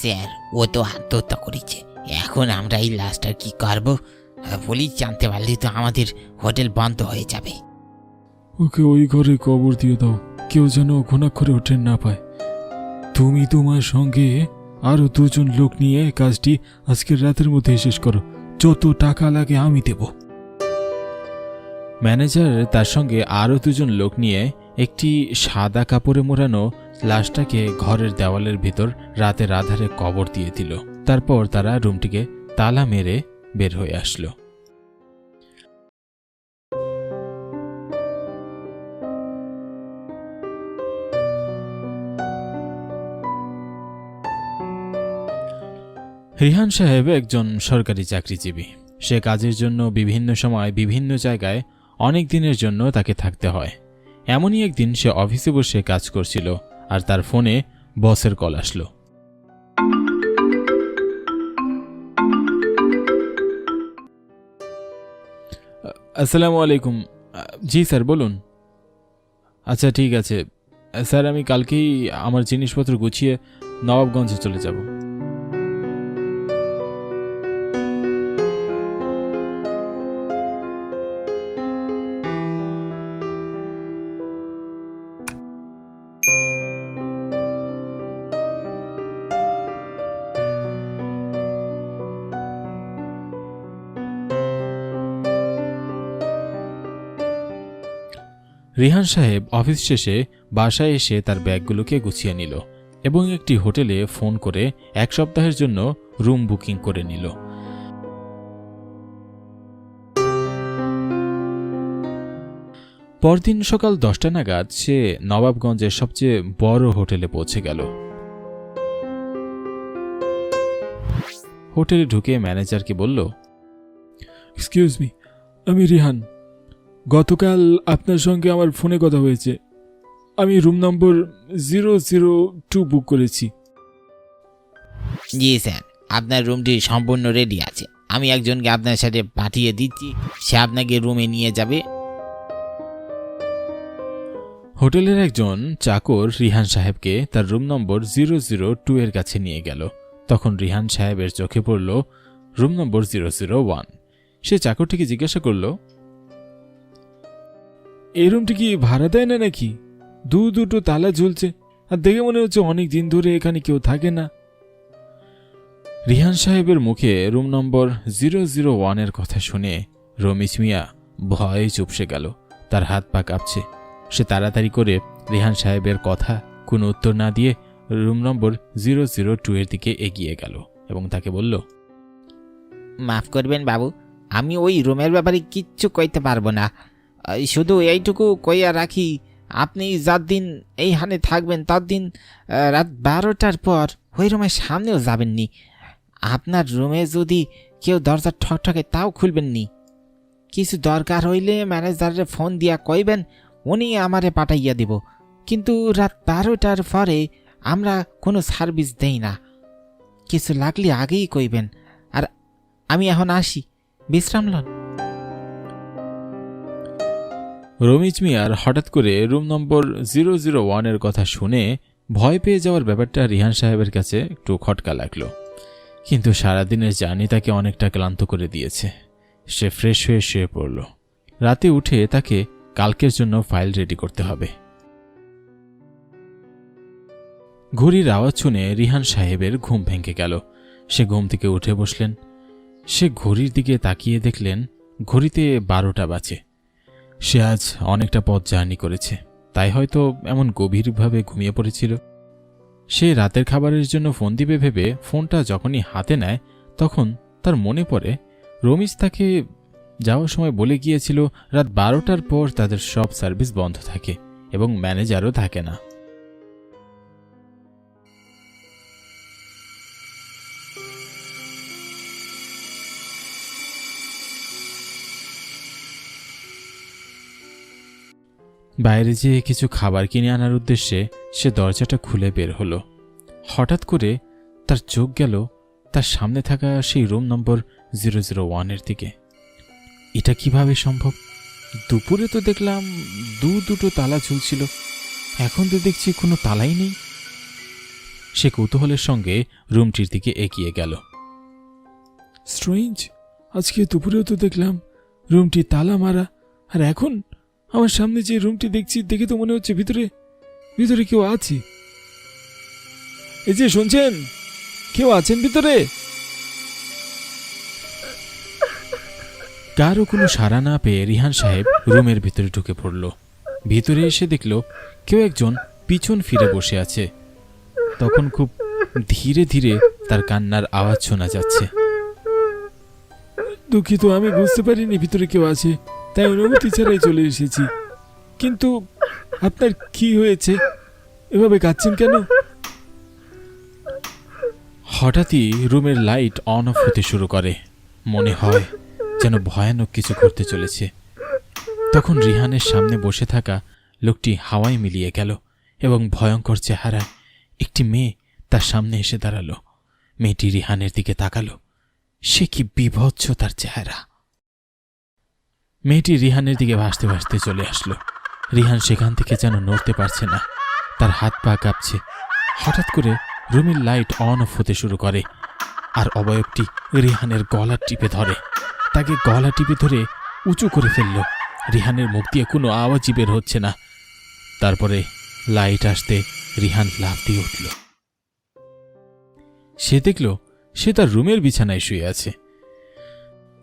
Sir, ও তো আত্মহত্যা করেছে। এখন আমরা এই লাশটার কি করব? পুলিশ জানতে পারলে তো আমাদের হোটেল বন্ধ হয়ে যাবে। ওকে ওই ঘরে কবর দিয়ে দাও। কেউ যেন ঘুণাক্ষরে ওঠে না পায়। তুমি তোমার সঙ্গে আরও দুজন লোক নিয়ে কাজটি আজকের রাতের মধ্যে শেষ করো। যত টাকা লাগে আমি দেব। ম্যানেজার তার সঙ্গে আরও দুজন লোক নিয়ে একটি সাদা কাপড়ে মোড়ানো লাশটাকে ঘরের দেওয়ালের ভিতর রাতের আধারে কবর দিয়ে দিল। তারপর তারা রুমটিকে তালা মেরে বের হয়ে আসলো। রিহান সাহেব একজন সরকারি চাকরিজীবী। সে কাজের জন্য বিভিন্ন সময় বিভিন্ন জায়গায় অনেক দিনের জন্য তাকে থাকতে হয়। এমনই একদিন সে অফিসে বসে কাজ করছিল। আর তার ফোনে বসের কল আসলো। আসসালামু আলাইকুম। জি স্যার, বলুন। আচ্ছা ঠিক আছে। স্যার, আমি কালকেই আমার জিনিসপত্র গুছিয়ে নবাবগঞ্জে চলে যাব। রিহান সাহেব অফিস শেষে বাসায় এসে তার ব্যাগগুলোকে গুছিয়ে নিল এবং একটি হোটেলে ফোন করে এক সপ্তাহের জন্য রুম বুকিং করে নিল। পরদিন সকাল দশটা নাগাদ সে নবাবগঞ্জের সবচেয়ে বড় হোটেলে পৌঁছে গেল। হোটেলে ঢুকে ম্যানেজারকে বলল এক্সকিউজ মি আমি রিহান। গতকাল আপনার সঙ্গে আমার ফোনে কথা হয়েছে। আমি room number zero zero two book করেছি। জি স্যার আপনার রুমটি সম্পূর্ণ রেডি আছে। আমি একজনকে আপনার সাথে পাঠিয়ে দিচ্ছি সে আপনাকে রুমে নিয়ে যাবে। হোটেলের একজন চাকর রিহান সাহেবকে তার room number zero zero two এর কাছে নিয়ে গেল। তখন রিহান সাহেবের চোখে পড়ল room number zero zero one. সে চাকরটিকে জিজ্ঞাসা করল এই রুমটি কি ভাড়া দেয় না নাকি? দু দুটো তালা ঝুলছে। আর দেখে মনে হচ্ছে অনেক দিন ধরে এখানে কেউ থাকে না। রিহান সাহেবের মুখে রুম নম্বর জিরো জিরো ওয়ানের কথা শুনে রমিজ মিয়া ভয়ে চুপসে গেল। তার হাত পা কাঁপছে। সে তাড়াতাড়ি করে রেহান সাহেবের কথা কোনো উত্তর না দিয়ে room number zero zero two এর দিকে এগিয়ে গেল এবং তাকে বলল, মাফ করবেন বাবু, আমি ওই রুমের ব্যাপারে কিচ্ছু কইতে পারব না। শুধু এইটুকু কইয়া রাখি, আপনি যার দিন এইখানে থাকবেন, তার দিন রাত বারোটার পর ওই রুমের সামনেও যাবেননি। আপনার রুমে যদি কেউ দরজা ঠকঠকে তাও খুলবেন নি কিছু দরকার হইলে ম্যানেজারে ফোন দিয়া কইবেন, উনি আমারে পাঠাইয়া দিব। কিন্তু রাত বারোটার পরে আমরা কোনো সার্ভিস দেই না। কিছু লাগলে আগেই কইবেন। আর আমি এখন আসি। বিশ্রাম লন। রমিজ মিয়ার হঠাৎ করে রুম নম্বর জিরো জিরো ওয়ানের কথা শুনে ভয় পেয়ে যাওয়ার ব্যাপারটা রিহান সাহেবের কাছে একটু খটকা লাগল। কিন্তু সারাদিনের জার্নি তাকে অনেকটা ক্লান্ত করে দিয়েছে। সে ফ্রেশ হয়ে শুয়ে পড়ল। রাতে উঠে তাকে কালকের জন্য ফাইল রেডি করতে হবে। ঘড়ির আওয়াজ শুনে রিহান সাহেবের ঘুম ভেঙে গেল। সে ঘুম থেকে উঠে বসলেন। সে ঘড়ির দিকে তাকিয়ে দেখলেন, ঘড়িতে বারোটা বাজে। সে আজ অনেকটা পথ জার্নি করেছে। তাই হয়তো এমন গভীরভাবে ঘুমিয়ে পড়েছিল। সে রাতের খাবারের জন্য ফোন দিবে ভেবে ফোনটা যখনই হাতে নেয়, তখন তার মনে পড়ে রমিজ তাকে যাওয়ার সময় বলে গিয়েছিল, রাত বারোটার পর তাদের সব সার্ভিস বন্ধ থাকে এবং ম্যানেজারও থাকে না। বাইরে যেয়ে কিছু খাবার কিনে আনার উদ্দেশ্যে সে দরজাটা খুলে বের হলো। হঠাৎ করে তার চোখ গেল তার সামনে থাকা সেই রুম নম্বর জিরো জিরো ওয়ানের দিকে। এটা কীভাবে সম্ভব? দুপুরে তো দেখলাম দু দুটো তালা ঝুলছিল। এখন তো দেখছি কোনো তালাই নেই। সে কৌতূহলের সঙ্গে রুমটির দিকে এগিয়ে গেল। স্ট্রেঞ্জ, আজকে দুপুরেও তো দেখলাম রুমটি তালা মারা, আর এখন আমার সামনে যে রুমটি দেখছি দেখে তো মনে হচ্ছে ভিতরে ভিতরে কেউ আছে। এই যে শুনছেন? কেউ আছেন ভিতরে? কারও কোনো সাড়া না পেয়ে রিহান সাহেব রুমের ভিতরে ঢুকে পড়ল। ভিতরে এসে দেখল কেউ একজন পিছন ফিরে বসে আছে। তখন খুব ধীরে ধীরে তার কান্নার আওয়াজ শোনা যাচ্ছে। দুঃখিত আমি বুঝতে পারিনি ভিতরে কেউ আছে। তাই অনুমতি ছাড়াই চলে এসেছি। কিন্তু আপনার কি হয়েছে? এভাবে কাঁদছেন কেন? হঠাৎই রুমের লাইট অন অফ হতে শুরু করে। মনে হয় যেন ভয়ানক কিছু ঘটতে চলেছে। তখন রিহানের সামনে বসে থাকা লোকটি হাওয়ায় মিলিয়ে গেল এবং ভয়ঙ্কর চেহারায় একটি মেয়ে তার সামনে এসে দাঁড়াল। মেয়েটি রিহানের দিকে তাকালো। সে কি বিভৎস তার চেহারা। মেয়েটি রিহানের দিকে ভাসতে ভাসতে চলে আসলো। রিহান সেখান থেকে যেন নড়তে পারছে না। তার হাত পা কাঁপছে। হঠাৎ করে রুমের লাইট অন অফ হতে শুরু করে আর অবয়বটি রিহানের গলা টিপে ধরে। তাকে গলা টিপে ধরে উঁচু করে ফেলল। রিহানের মুখ দিয়ে কোনো আওয়াজই বের হচ্ছে না। তারপরে লাইট আসতে রিহান লাফ দিয়ে উঠল। সে দেখল সে তার রুমের বিছানায় শুয়ে আছে।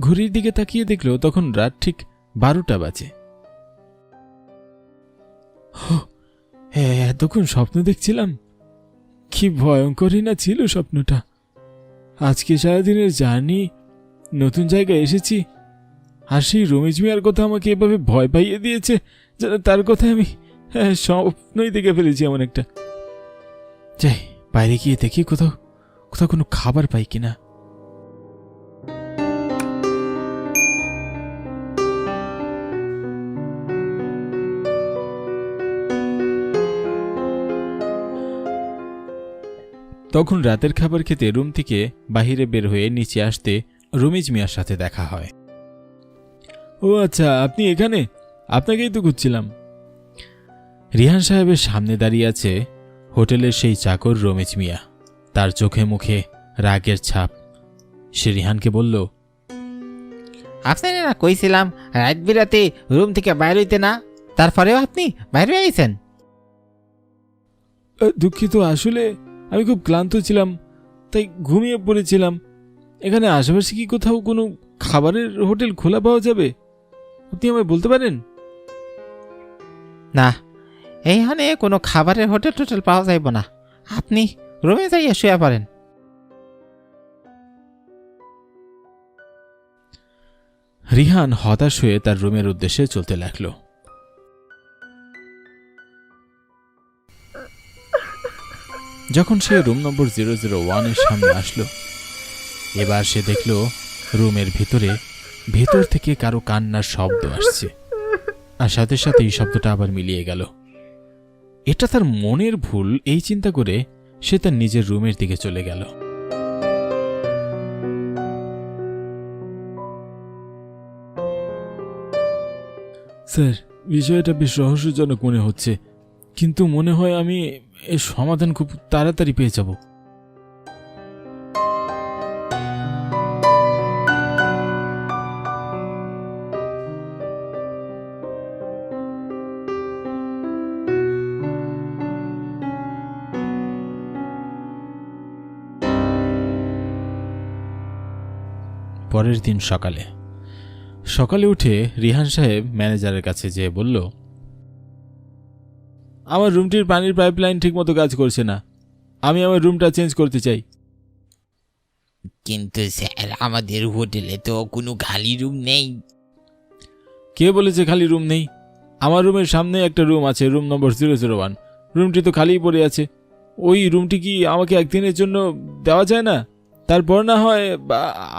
ঘড়ির দিকে তাকিয়ে দেখল তখন রাত ঠিক বারোটা বাজে। এতক্ষণ স্বপ্ন দেখছিলাম। কি ভয়ঙ্করই না ছিল স্বপ্নটা। আজকে সারাদিনের জার্নি নতুন জায়গায় এসেছি আর সেই রমেশ মিয়ার কথা আমাকে এভাবে ভয় পাইয়ে দিয়েছে যেন তার কথা আমি হ্যাঁ, স্বপ্নই দেখে ফেলেছি এমন একটা। যাই বাইরে গিয়ে দেখি কোথাও কোথাও কোনো খাবার পাই কিনা। তখন রাতের খাবার খেতে রুম থেকে বাহিরে বের হয়ে নিচে আসতে রমিজ মিয়ার সাথে দেখা হয়। ও আচ্ছা আপনি এখানে? আপনাকেই তো খুঁজছিলাম। রিহান সাহেবের সামনে দাঁড়িয়ে আছে হোটেলের সেই চাকর রমেজ মিয়া। তার চোখে মুখে রাগের ছাপ। সে রিহানকে বলল আপনারা না কইছিলাম রাত বিরাতে রুম থেকে বাইর হইতে না তারপরেও আপনি বাইরে আইছেন "আ, দুঃখিত আসলে আমি খুব ক্লান্ত ছিলাম তাই ঘুমিয়ে পড়েছিলাম। এখানে আশেপাশে কি কোথাও কোনো খাবারের হোটেল খোলা পাওয়া যাবে? আপনি আমায় বলতে পারেন? না এইখানে কোনো খাবারের হোটেল টোটেল পাওয়া যাইব না। আপনি রুমে যাইয়া শুয়ে পারেন রিহান হতাশ হয়ে তার রুমের উদ্দেশ্যে চলতে লাগল। যখন সে রুম নম্বর জিরো জিরো ওয়ানের সামনে আসলো, এবার সে দেখল রুমের ভিতরে, ভেতর থেকে কারও কান্নার শব্দ আসছে। আর সাথে সাথে এই শব্দটা আবার মিলিয়ে গেল। এটা তার মনের ভুল, এই চিন্তা করে সে তার নিজের রুমের দিকে চলে গেল। স্যার, বিষয়টা বেশ রহস্যজনক মনে হচ্ছে। কিন্তু মনে হয় আমি এর সমাধান খুব তাড়াতাড়ি পেয়ে যাব। পরের দিন সকালে। সকালে উঠে রিহান সাহেব ম্যানেজারের কাছে যেয়ে বলল আমার রুমটির পানির পাইপলাইন ঠিকমতো কাজ করছে না। আমি আমার রুমটা চেঞ্জ করতে চাই। কিন্তু স্যার আমাদের হোটেলে তো কোনো খালি রুম নেই। কে বলেছে খালি রুম নেই? আমার রুমের সামনে একটা রুম আছে room number zero zero one রুমটি তো খালিই পড়ে আছে। ওই রুমটি কি আমাকে একদিনের জন্য দেওয়া যায় না? তারপর না হয়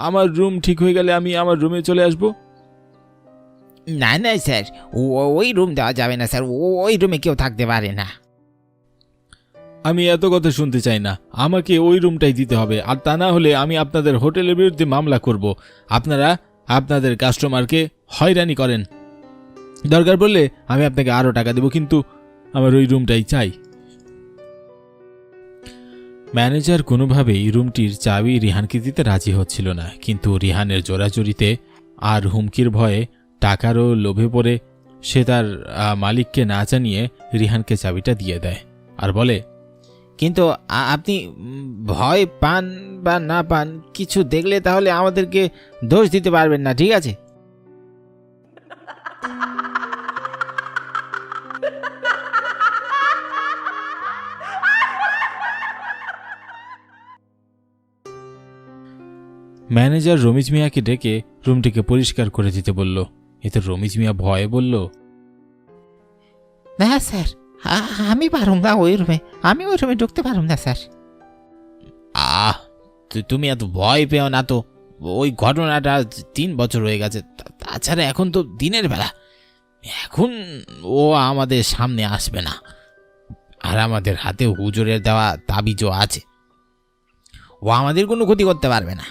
আমার রুম ঠিক হয়ে গেলে আমি আমার রুমে চলে আসব? না না, স্যার। ওই রুম দেওয়া যাবে না, স্যার। ওই রুমে কেউ থাকতে পারে না। আমি এত কথা শুনতে চাই না। আমাকে ওই রুমটাই দিতে হবে। আর তা না হলে আমি আপনাদের হোটেলের বিরুদ্ধে মামলা করব। আপনারা আপনাদের কাস্টমারকে হয়রানি করেন। দরকার পড়লে আমি আপনাকে আরও টাকা দেব, কিন্তু আমার ওই রুমটাই চাই। ম্যানেজার কোনোভাবেই রুমটির চাবি রিহানকে দিতে রাজি হচ্ছিল না। কিন্তু রিহানের জোরাজুরিতে আর হুমকির ভয়ে টাকারও লোভে পড়ে সে তার মালিককে না জানিয়ে রিহানকে চাবিটা দিয়ে দেয় আর বলে, কিন্তু আপনি ভয় পান বা না পান কিছু দেখলে তাহলে আমাদেরকে দোষ দিতে পারবেন না, ঠিক আছে? ম্যানেজার রমিজ মিয়াকে ডেকে রুমটিকে পরিষ্কার করে দিতে বলল এতে রমিজ মিয়া ভয়ে বলল না স্যার আমি পারুম না ওই রুমে। আমি ওই রুমে ঢুকতে পারুম না স্যার। আহ তুমি এত ভয় পেও না তো? ওই ঘটনাটা তিন বছর হয়ে গেছে। তাছাড়া এখন তো দিনের বেলা। এখন ও আমাদের সামনে আসবে না। আর আমাদের হাতে হুজুরের দেওয়া তাবিজও আছে। ও আমাদের কোনো ক্ষতি করতে পারবে না।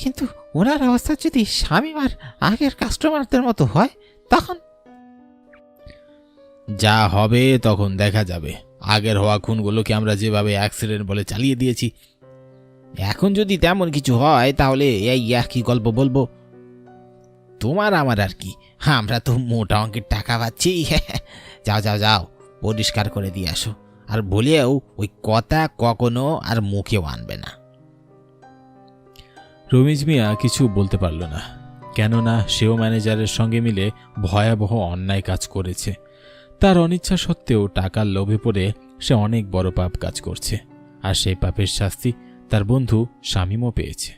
কিন্তু ওনার অবস্থা যদি স্বামী আর আগের কাস্টমারদের মতো হয়, তখন? যা হবে তখন দেখা যাবে। আগের হওয়া খুনগুলোকে আমরা যেভাবে অ্যাক্সিডেন্ট বলে চালিয়ে দিয়েছি, এখন যদি তেমন কিছু হয়, তাহলে এই একই গল্প বলব? তোমার আমার আর কি? হ্যাঁ আমরা তো মোটা অঙ্কের টাকা পাচ্ছি। যাও যাও যাও, পরিষ্কার করে দিয়ে আসো। আর বলেও ওই কথা কখনো আর মুখেও আনবে না। রমিজ মিয়া কিছু বলতে পারল না, কেননা সেও ম্যানেজারের সঙ্গে মিলে ভয়াবহ অন্যায় কাজ করেছে। তার অনিচ্ছা সত্ত্বেও টাকার লোভে পড়ে সে অনেক বড় পাপ কাজ করছে, আর সেই পাপের শাস্তি তার বন্ধু শামীমও পেয়েছে।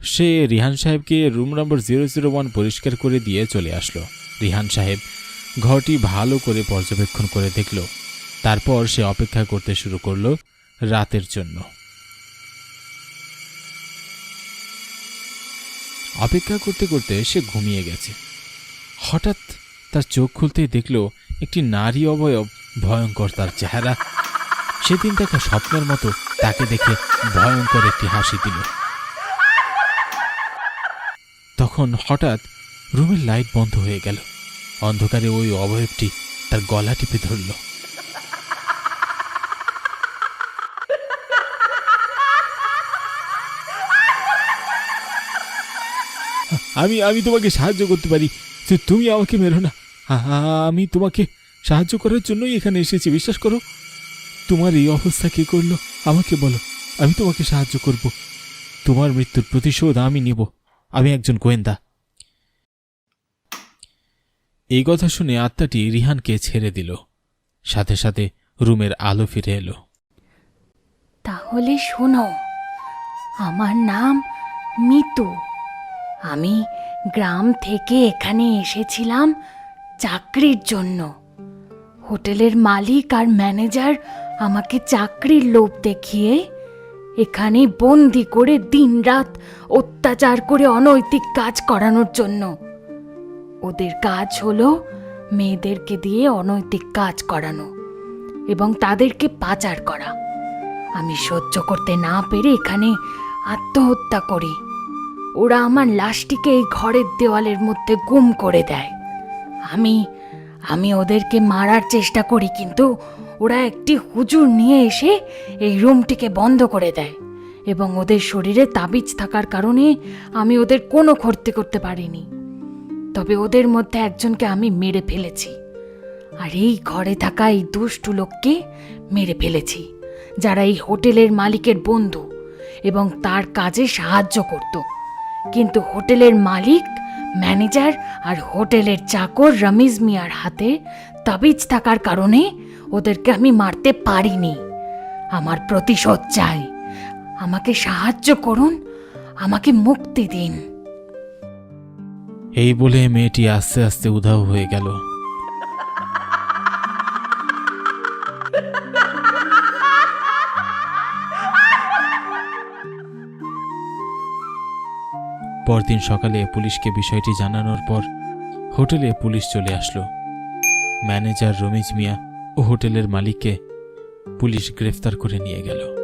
সে রিহান সাহেবকে room number zero zero one পরিষ্কার করে দিয়ে চলে আসলো। রিহান সাহেব ঘরটি ভালো করে পর্যবেক্ষণ করে দেখল। তারপর সে অপেক্ষা করতে শুরু করল রাতের জন্য। অপেক্ষা করতে করতে সে ঘুমিয়ে গেছে। হঠাৎ তার চোখ খুলতেই দেখল একটি নারী অবয়ব ভয়ঙ্কর তার চেহারা। সেদিন তাকে স্বপ্নের মতো তাকে দেখে ভয়ঙ্কর একটি হাসি দিল। তখন হঠাৎ রুমের লাইট বন্ধ হয়ে গেল। অন্ধকারে ওই অবয়বটি তার গলা টিপে ধরল। আমি আমি তোমাকে সাহায্য করতে পারি। তুমি আমাকে মেরো না। আমি তোমাকে সাহায্য করার জন্যই এখানে এসেছি, বিশ্বাস করো। তোমার এই অবস্থা কে করল? আমাকে বলো। আমি তোমাকে সাহায্য করব। তোমার মৃত্যুর প্রতিশোধ আমি নিব। আমি একজন গোয়েন্দা। এই কথা শুনে আত্মাটি রিহানকে ছেড়ে দিল। সাথে সাথে রুমের আলো ফিরে এলো। তাহলে শোনো, আমার নাম মিতু। আমি গ্রাম থেকে এখানে এসেছিলাম চাকরির জন্য। হোটেলের মালিক আর ম্যানেজার আমাকে চাকরির লোভ দেখিয়ে এখানে বন্দি করে দিনরাত অত্যাচার করে অনৈতিক কাজ করানোর জন্য। ওদের কাজ হলো মেয়েদেরকে দিয়ে অনৈতিক কাজ করানো এবং তাদেরকে পাচার করা। আমি সহ্য করতে না পেরে এখানে আত্মহত্যা করি। ওরা আমার লাশটিকে এই ঘরের দেওয়ালের মধ্যে গুম করে দেয়। আমি আমি ওদেরকে মারার চেষ্টা করি, কিন্তু ওরা একটি হুজুর নিয়ে এসে এই রুমটিকে বন্ধ করে দেয় এবং ওদের শরীরে তাবিজ থাকার কারণে আমি ওদের কোনো ক্ষতি করতে পারিনি। তবে ওদের মধ্যে একজনকে আমি মেরে ফেলেছি। আর এই ঘরে থাকা এই দুষ্টু লোককে মেরে ফেলেছি, যারা এই হোটেলের মালিকের বন্ধু এবং তার কাজে সাহায্য করত। কিন্তু হোটেলের মালিক, ম্যানেজার আর হোটেলের চাকর রমিজ মিয়ার হাতে তাবিজ থাকার কারণে ওদেরকে আমি মারতে পারিনি। আমার প্রতিশোধ চাই। আমাকে সাহায্য করুন। আমাকে মুক্তি দিন। এই বলে মেয়েটি আস্তে আস্তে উধাও হয়ে গেল। পরদিন সকালে পুলিশকে বিষয়টি জানানোর পর হোটেলে পুলিশ চলে আসলো। ম্যানেজার রমিজ মিয়া ও হোটেলের মালিককে পুলিশ গ্রেফতার করে নিয়ে গেল।